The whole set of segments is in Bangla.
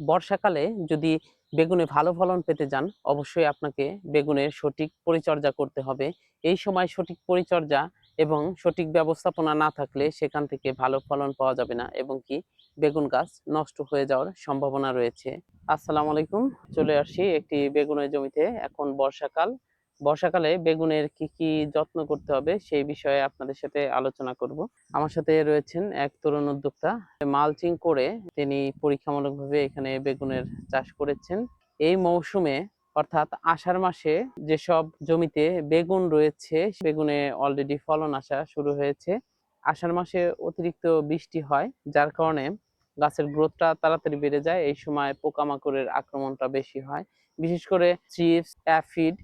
বর্ষাকালে যদি বেগুনে ভালো ফলন পেতে যান, অবশ্যই আপনাকে বেগুনের সঠিক পরিচর্যা করতে হবে। এই সময় সঠিক পরিচর্যা এবং সঠিক ব্যবস্থাপনা না থাকলে সেখান থেকে ভালো ফলন পাওয়া যাবে না এবং কি বেগুন গাছ নষ্ট হয়ে যাওয়ার সম্ভাবনা রয়েছে। আসসালামু আলাইকুম। চলে আসি একটি বেগুনের জমিতে। এখন বর্ষাকাল। বর্ষাকালে বেগুনের কি কি যত্ন করতে হবে সেই বিষয়ে আপনাদের সাথে আলোচনা করব। আমার সাথে রয়েছেন এক তরুণ উদ্যোক্তা। মালচিং করে তিনি পরীক্ষামূলকভাবে এখানে বেগুনের চাষ করেছেন। এই মৌসুমে, অর্থাৎ আষাঢ় মাসে যেসব জমিতে বেগুন রয়েছে, বেগুনে অলরেডি ফলন আসা শুরু হয়েছে। আষাঢ় মাসে অতিরিক্ত বৃষ্টি হয়, যার কারণে গাছের গ্রোথটা তাড়াতাড়ি বেড়ে যায়। এই সময় পোকামাকড়ের আক্রমণটা বেশি হয়। বিশেষ করে চিপস, অ্যাফিড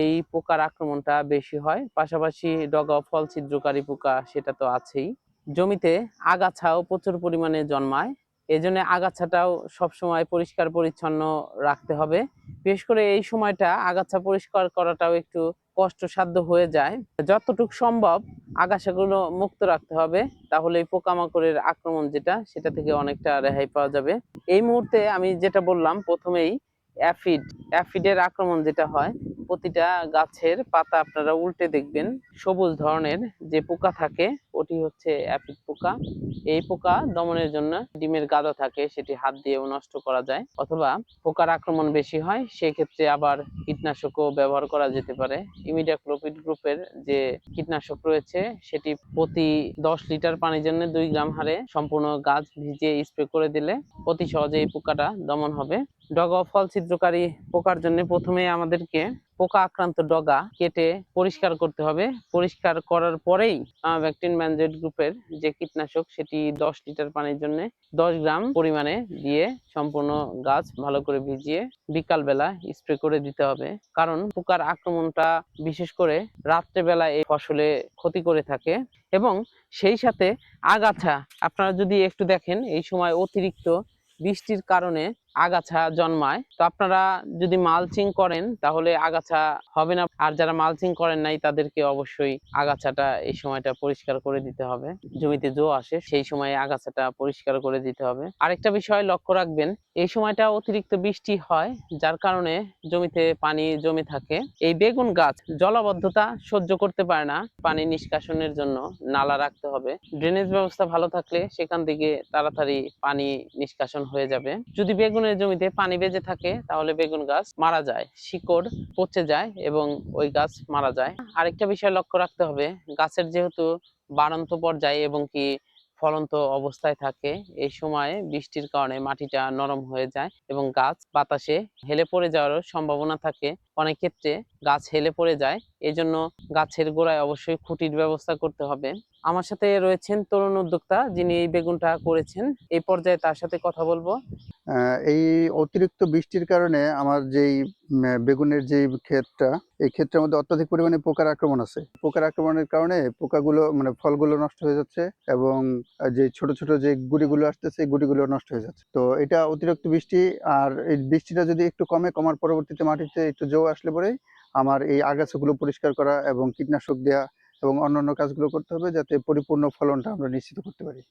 এই পোকার আক্রমণটা বেশি হয়। পাশাপাশি ডগা ফল, ছিদ্রকারী পোকা সেটা তো আছেই। জমিতে আগাছাও প্রচুর পরিমাণে জন্মায়। এই জন্য আগাছাটাও সবসময় পরিষ্কার, পরিচ্ছন্ন রাখতে হবে। বিশেষ করে এই সময়টা আগাছা পরিষ্কার করাটাও একটু কষ্টসাধ্য হয়ে যায়। যতটুকু সম্ভব আগাছাগুলো মুক্ত রাখতে হবে। তাহলে এই পোকামাকড়ের আক্রমণ যেটা, সেটা থেকে অনেকটা রেহাই পাওয়া যাবে। এই মুহূর্তে আমি যেটা বললাম, প্রথমেই অ্যাফিড। অ্যাফিডের আক্রমণ যেটা হয় প্রতিটা গাছের পাতা আপনারা উল্টে দেখবেন। সবুজ ধরনের যে পোকা থাকে, ওটি হচ্ছে অ্যাফিড পোকা। এই পোকা দমনের জন্য ডিমের গাদা থাকে, সেটি হাত দিয়েও নষ্ট করা যায়। অথবা পোকার আক্রমণ বেশি হয়, সেক্ষেত্রে আবার কীটনাশকও ব্যবহার করা যেতে পারে। ইমিডাক্লোপিড গ্রুপের যে কীটনাশক রয়েছে, সেটি প্রতি দশ লিটার পানির জন্য দুই গ্রাম হারে সম্পূর্ণ গাছ ভিজিয়ে স্প্রে করে দিলে অতি সহজে এই পোকাটা দমন হবে। ডগা ফল ছিদ্রকারী পোকার জন্য প্রথমে আমাদেরকে পোকা আক্রান্ত ডগা কেটে পরিষ্কার করতে হবে। পরিষ্কার করার পরেই ভ্যাকটিন ম্যানজেট গ্রুপের যে কীটনাশক, সেটি দশ লিটার পানির জন্য দশ গ্রাম পরিমাণে দিয়ে সম্পূর্ণ গাছ ভালো করে ভিজিয়ে বিকালবেলা স্প্রে করে দিতে হবে। কারণ পোকার আক্রমণটা বিশেষ করে রাত্রেবেলা এই ফসলে ক্ষতি করে থাকে এবং সেই সাথে আগাছা, আপনারা যদি একটু দেখেন, এই সময় অতিরিক্ত বৃষ্টির কারণে আগাছা জন্মায়। তো আপনারা যদি মালচিং করেন, তাহলে আগাছা হবে না। আর যারা মালচিং করেন নাই, তাদেরকে অবশ্যই আগাছাটা এই সময়টা পরিষ্কার করে দিতে হবে। জমিতে জো আসে, সেই সময় আগাছাটা পরিষ্কার করে দিতে হবে। আরেকটা বিষয় লক্ষ্য রাখবেন, এই সময়টা অতিরিক্ত বৃষ্টি হয়, যার কারণে জমিতে পানি জমে থাকে। এই বেগুন গাছ জলাবদ্ধতা সহ্য করতে পারে না, পানি নিষ্কাশনের জন্য নালা রাখতে হবে। ড্রেনেজ ব্যবস্থা ভালো থাকলে সেখান থেকে তাড়াতাড়ি পানি নিষ্কাশন হয়ে যাবে। যদি বেগুনের জমিতে পানি বেজে থাকে, তাহলে বেগুন গাছ মারা যায়, শিকড় পচে যায় এবং ওই গাছ মারা যায়। আরেকটা বিষয় লক্ষ্য রাখতে হবে, গাছের যেহেতু বাড়ন্ত পর্যায়ে এবং কি ফলন্ত অবস্থায় থাকে, এই সময়ে বৃষ্টির কারণে মাটিটা নরম হয়ে যায় এবং গাছ বাতাসে হেলে পড়ে যাওয়ারও সম্ভাবনা থাকে। অনেক ক্ষেত্রে গাছ হেলে পড়ে যায় এই জন্য গাছের গোড়ায় অবশ্যই খুঁটির ব্যবস্থা করতে হবে। আমার সাথে রয়েছেন তরুণ উদ্যোক্তা, যিনি এই বেগুনটা করেছেন। এই পর্যায়ে তার সাথে কথা বলব। এই অতিরিক্ত বৃষ্টির কারণে আমার যেই বেগুনের যে ক্ষেতটা, এই ক্ষেত্রের মধ্যে অত্যাধিক পরিমাণে পোকার আক্রমণ আছে। পোকার আক্রমণের কারণে পোকাগুলো মানে ফলগুলো নষ্ট হয়ে যাচ্ছে এবং যে ছোট ছোট যে গুড়িগুলো আসতেছে গুড়িগুলো নষ্ট হয়ে যাচ্ছে। তো এটা অতিরিক্ত বৃষ্টি আর এই বৃষ্টিটা যদি একটু কমে, কমার পরবর্তীতে মাটিতে একটু জো আসলে পরেই আমার এই আগাছাগুলো পরিষ্কার করা এবং কীটনাশক দেওয়া এবং অন্যান্য কাজগুলো করতে হবে যাতে পরিপূর্ণ ফলনটা আমরা নিশ্চিত করতে পারি।